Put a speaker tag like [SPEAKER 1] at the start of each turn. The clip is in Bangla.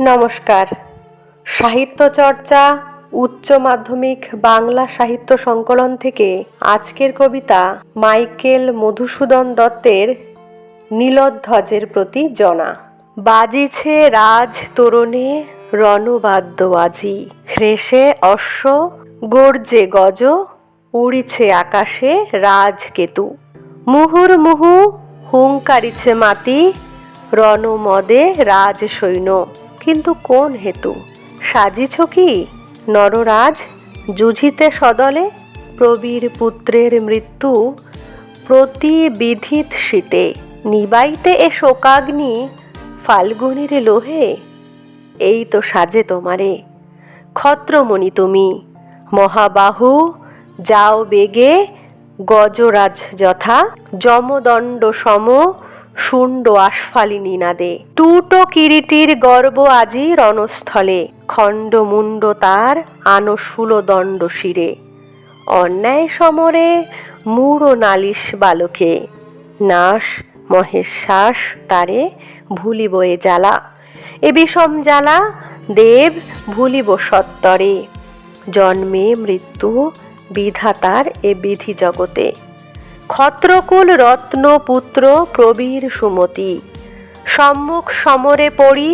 [SPEAKER 1] নমস্কার। সাহিত্য চর্চা, উচ্চ মাধ্যমিক, বাংলা সাহিত্য সংকলন থেকে আজকের কবিতা মাইকেল মধুসূদন দত্তের নীলধ্বজের প্রতি জনা। বাজিছে রাজ তোরণে রণবাদ্য বাজি। হ্রেষে অশ্ব, গর্জে গজ, উড়িছে আকাশে রাজকেতু। মুহুর্মুহু হুঙ্কারিছে মাতি রণমদে রাজ সৈন্য কিন্তু কোন হেতু? সাজিছ কি? নররাজ, যুঝিতে সদলে প্রবীর পুত্রের মৃত্যু প্রতিবিধিত শীতে। নিবাইতে এ শোকাগ্নি ফাল্গুনির লোহে। এই তো সাজে তোমারে। ক্ষত্রমণি তুমি, মহাবাহু, যাও বেগে গজরাজ যথা যমদণ্ড সম শুণ্ড আস্ফালিনী নাদে। টুটো কিরিটির গর্ব আজি রণস্থলে। খণ্ডমুণ্ড তার আনশূল দণ্ড শিরে। অন্যায় সমরে মূঢ় নালিশ বালকে। নাশ মহেশ্বাস তারে ভুলিব এ জ্বালা। এ বিষম জ্বালা দেব ভুলিব সত্তরে। জন্মে মৃত্যু বিধাতার এ বিধি জগতে। ক্ষত্রকুল রত্ন পুত্র প্রবীর সুমতি। সম্মুখ সমরে পড়ি